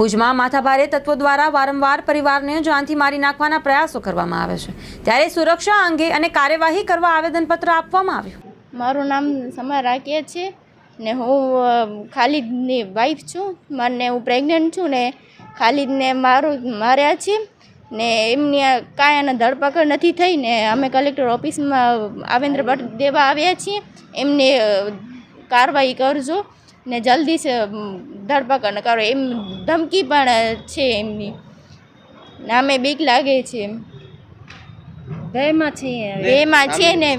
ભુજમાં માથાભારે તત્વો દ્વારા વારંવાર પરિવારને જાનથી મારી નાખવાના પ્રયાસો કરવામાં આવે છે. ત્યારે સુરક્ષા અંગે અને કાર્યવાહી કરવા આવેદનપત્ર આપવામાં આવ્યું. મારું નામ સમા રાખીએ છે ને હું ખાલિદની વાઈફ છું. મને હું પ્રેગ્નન્ટ છું ને ખાલિદને મારું, માર્યા છે ને એમની કાંઈ એને ધરપકડ નથી થઈ ને અમે કલેક્ટર ઓફિસમાં આવેન્દ્ર ભટ્ટ દેવા આવ્યા છીએ. એમને કાર્યવાહી કરજો. ને જલ્દી છે ધરપકડ કરો. એમ ધમકી પણ છે એમની. નામે અમે બીક લાગે છે એમ. બેમાં છીએ બેમાં છે ને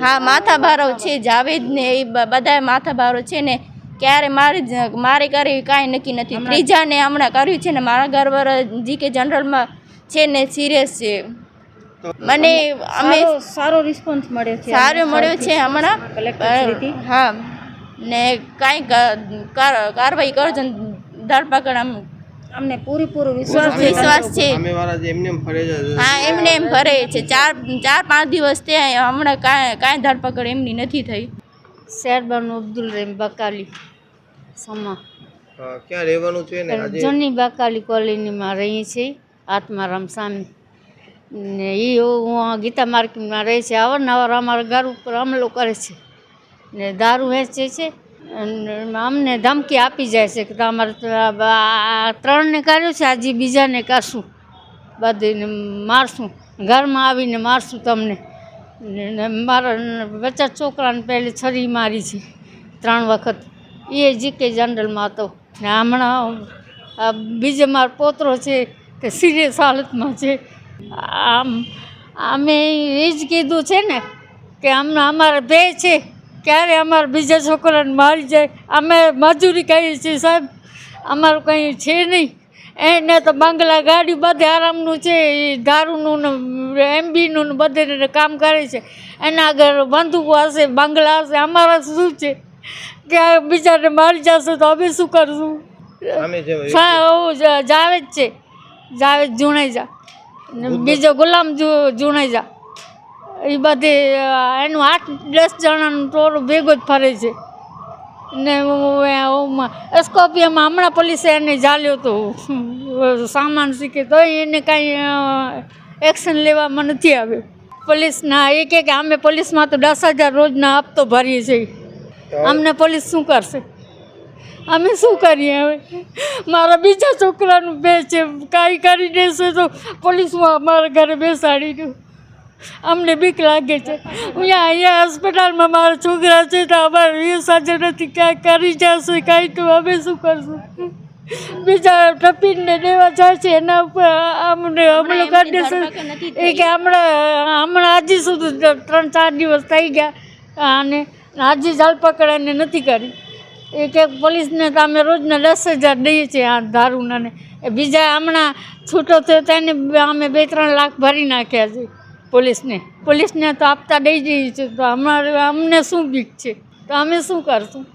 હા માથા ભારો છે જાવેદ ને એ બ- બધા માથા ભારો છે ને ક્યારે મારે મારે કરી કાંઈ નક્કી નથી. ત્રીજાને હમણાં કર્યું છે ને મારા ઘરવાળા જી કે જનરલમાં છે ને સિરિયસ છે. મને અમે સારો સારો રિસ્પોન્સ મળ્યો છે સારો મળ્યો છે હમણાં. હા. ને કાંઈ કાર્યવાહી કરજો ને ધરપકડ આમ અમને પૂરેપૂરો વિશ્વાસ વિશ્વાસ છે. સામેવાળા એમને એમ ફરે છે. હા એમને એમ ભરે છે. ચાર ચાર પાંચ દિવસ ત્યાં હમણાં કાંઈ કાંઈ ધરપકડ એમની નથી થઈ. શેરબાનુ અબ્દુલ રહીમ બકાલી સમા. ક્યાં રહેવાનું છે ને આજે? જૂની બાકાલી કોલોનીમાં રહીએ છીએ આત્મારામ સામે. ને એ હું ગીતા માર્કેટમાં રહે છે. અવારનવાર અમારા ઘર ઉપર હમલો કરે છે. ને દારૂ વેચે છે અમને ધમકી આપી જાય છે કે તમારે ત્રણને કર્યું છે, આજે બીજાને કરશું. બધીને મારશું. ઘરમાં આવીને મારશું તમને. ને- મારા બચ્ચા છોકરાને પહેલે છરી મારી છે, ત્રણ વખત. એ જીકે જનરલમાં હતો. ને હમણાં બીજે મારો પોતરો છે તે સિરિયસ હાલતમાં છે. આમ અમે એ જ કીધું છે ને કે હમણાં અમારે બે છે. ક્યારે અમારા બીજા છોકરાને મારી જાય? અમે મજૂરી કરીએ છીએ સાહેબ. અમારું કંઈ છે નહીં. એને તો બંગલા ગાડી બધે આરામનું છે એ દારૂનું ને એમબીનું ને બધે કામ કરે છે. એના આગળ બંધુકો હશે બંગલા હશે અમારા શું છે? કે બીજાને મારી જશે તો અમે શું કરશું? જાવેદ છે. જાવેદ જુણેજા ને બીજો ગુલામ જુ- જુણેજા એ બધે એનું આઠ દસ જણાનું ટોળું ભેગો જ ફરે છે. ને સ્કોપિયામાં હમણાં પોલીસે એને જાલ્યો હતો. સામાન શીખે તો એને કાંઈ એક્શન લેવામાં નથી આવ્યું. પોલીસના એ કહે કે અમે પોલીસમાં તો દસ હજાર રોજના હપ્તો ભરીએ છીએ. અમને પોલીસ શું કરશે? અમે શું કરીએ હવે? મારા બીજા છોકરાનું બે છે કાંઈ કરી દેશે તો પોલીસમાં અમારા ઘરે બેસાડી દઉં અમને બીક લાગે છે. અહીંયા અહીંયા હોસ્પિટલમાં મારા છોકરા છે તો અમારે વીસ સાજે નથી ક્યાંય કરી જશે કાંઈ તો અમે શું કરશું? બીજા ટપીને દેવા જાય છે એના ઉપર અમને હમલો કરી દેશે એ કે હમણાં હમણાં આજે સુધી ત્રણ ચાર દિવસ થઈ ગયા અને આજે ધરપકડ પકડાને નથી કરી. એ કે પોલીસને તો અમે રોજના દસ હજાર દઈએ છીએ આ દારૂના ને બીજા હમણાં છૂટો થયો તેને અમે બે ત્રણ લાખ ભરી નાખ્યા છે. પોલીસને. પોલીસને તો આપતા દઈ જઈએ છીએ. તો અમારે અમને શું બીક છે? તો અમે શું કરશું?